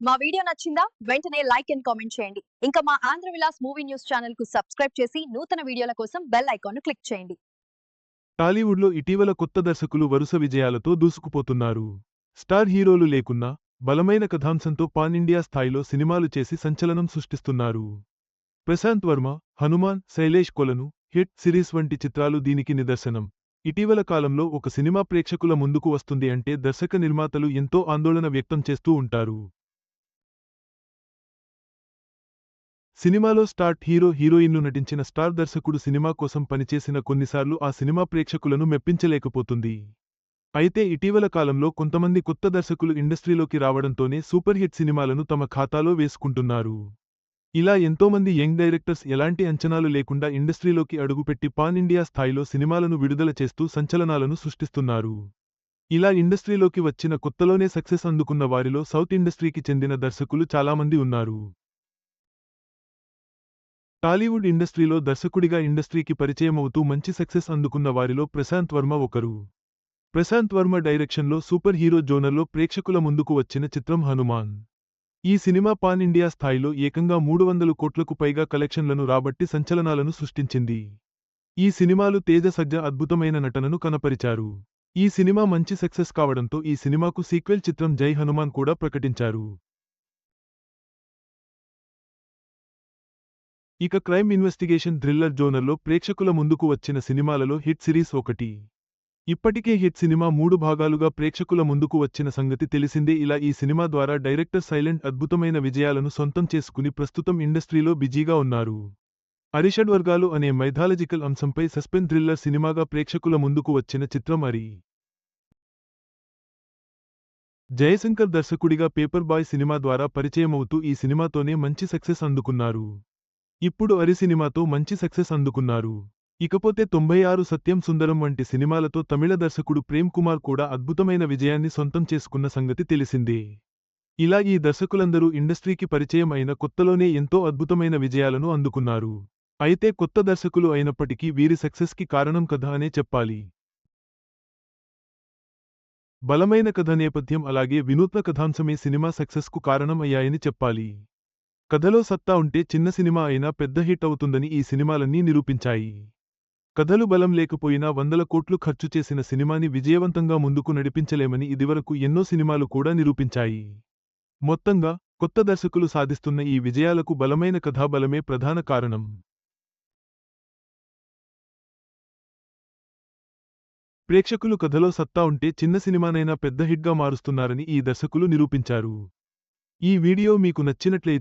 మా వీడియో నచ్చిందా? వెంటనే లైక్ అండ్ కామెంట్ చేయండి. ఇంకా మా ఆంధ్ర విలాస్ మూవీ న్యూస్ ఛానల్కు సబ్స్క్రైబ్ చేసి నూతన వీడియోల కోసం బెల్ ఐకాన్ను క్లిక్ చేయండి. టాలీవుడ్లో ఇటీవల కొత్త దర్శకులు వరుస విజయాలతో దూసుకుపోతున్నారు. స్టార్ హీరోలు లేకున్నా బలమైన కథాంశంతో పాన్ ఇండియా స్థాయిలో సినిమాలు చేసి సంచలనం సృష్టిస్తున్నారు. ప్రశాంత్ వర్మ హనుమాన్ శైలేష్ కొలను హిట్ సిరీస్ వంటి చిత్రాలు దీనికి నిదర్శనం. ఇటీవల కాలంలో ఒక సినిమా ప్రేక్షకుల ముందుకు వస్తుంది అంటే దర్శక నిర్మాతలు ఎంతో ఆందోళన వ్యక్తం చేస్తూ ఉంటారు. సినిమాలో స్టార్ట్ హీరో హీరోయిన్లు నటించిన స్టార్ దర్శకుడు సినిమా కోసం పనిచేసిన కొన్నిసార్లు ఆ సినిమా ప్రేక్షకులను మెప్పించలేకపోతుంది. అయితే ఇటీవల కాలంలో కొంతమంది కొత్త దర్శకులు ఇండస్ట్రీలోకి రావడంతోనే సూపర్ హిట్ సినిమాలను తమ ఖాతాలో వేసుకుంటున్నారు. ఇలా ఎంతోమంది యంగ్ డైరెక్టర్స్ ఎలాంటి అంచనాలు లేకుండా ఇండస్ట్రీలోకి అడుగుపెట్టి పాన్ ఇండియా స్థాయిలో సినిమాలను విడుదల చేస్తూ సంచలనాలను సృష్టిస్తున్నారు. ఇలా ఇండస్ట్రీలోకి వచ్చిన కొత్తలోనే సక్సెస్ అందుకున్న వారిలో సౌత్ ఇండస్ట్రీకి చెందిన దర్శకులు చాలామంది ఉన్నారు. టాలీవుడ్ ఇండస్ట్రీలో దర్శకుడిగా ఇండస్ట్రీకి పరిచయమవుతూ మంచి సక్సెస్ అందుకున్న వారిలో ప్రశాంత్ వర్మ ఒకరు. ప్రశాంత్ వర్మ డైరెక్షన్లో సూపర్ హీరో జోనర్లో ప్రేక్షకుల ముందుకు వచ్చిన చిత్రం హనుమాన్. ఈ సినిమా పాన్ ఇండియా స్థాయిలో ఏకంగా మూడు వందలు కోట్లకు పైగా కలెక్షన్లను రాబట్టి సంచలనాలను సృష్టించింది. ఈ సినిమాలు తేజ సజ్జ అద్భుతమైన నటనను కనపరిచారు. ఈ సినిమా మంచి సక్సెస్ కావడంతో ఈ సినిమాకు సీక్వెల్ చిత్రం జై హనుమాన్ కూడా ప్రకటించారు. ఇక క్రైమ్ ఇన్వెస్టిగేషన్ థ్రిల్లర్ జోనర్లో ప్రేక్షకుల ముందుకు వచ్చిన సినిమాలలో హిట్ సిరీస్ ఒకటి. ఇప్పటికే హిట్ సినిమా మూడు భాగాలుగా ప్రేక్షకుల ముందుకు వచ్చిన సంగతి తెలిసిందే. ఇలా ఈ సినిమా ద్వారా డైరెక్టర్ సైలెంట్ అద్భుతమైన విజయాలను సొంతం చేసుకుని ప్రస్తుతం ఇండస్ట్రీలో బిజీగా ఉన్నారు. అరిషడ్ వర్గాలు అనే మైథాలజికల్ అంశంపై సస్పెన్ థ్రిల్లర్ సినిమాగా ప్రేక్షకుల ముందుకు వచ్చిన చిత్రం అరి జయశంకర్ దర్శకుడిగా పేపర్ బాయ్ సినిమా ద్వారా పరిచయమవుతూ ఈ సినిమాతోనే మంచి సక్సెస్ అందుకున్నారు. ఇప్పుడు అరి సినిమాతో మంచి సక్సెస్ అందుకున్నారు. ఇకపోతే తొంభై ఆరు సత్యం సుందరం వంటి సినిమాలతో తమిళ దర్శకుడు ప్రేమ్ కుమార్ కూడా అద్భుతమైన విజయాన్ని సొంతం చేసుకున్న సంగతి తెలిసిందే. ఇలా ఈ దర్శకులందరూ ఇండస్ట్రీకి పరిచయం అయిన కొత్తలోనే ఎంతో అద్భుతమైన విజయాలను అందుకున్నారు. అయితే కొత్త దర్శకులు అయినప్పటికీ వీరి సక్సెస్కి కారణం కథ అనే చెప్పాలి. బలమైన కథ నేపథ్యం అలాగే వినూత్న కథాంశమే సినిమా సక్సెస్కు కారణం అయ్యాయని చెప్పాలి. కథలో సత్తా ఉంటే చిన్న సినిమా అయినా పెద్ద హిట్ అవుతుందని ఈ సినిమాలన్నీ నిరూపించాయి. కథలు బలం లేకపోయినా వందల కోట్లు ఖర్చు చేసిన సినిమాని విజయవంతంగా ముందుకు నడిపించలేమని ఇదివరకు ఎన్నో సినిమాలు కూడా నిరూపించాయి. మొత్తంగా కొత్త దర్శకులు సాధిస్తున్న ఈ విజయాలకు బలమైన కథాబలమే ప్రధాన కారణం. ప్రేక్షకులు కథలో సత్తా ఉంటే చిన్న సినిమానైనా పెద్ద హిట్గా మారుస్తున్నారని ఈ దర్శకులు నిరూపించారు. ఈ వీడియో మీకు నచ్చినట్లయితే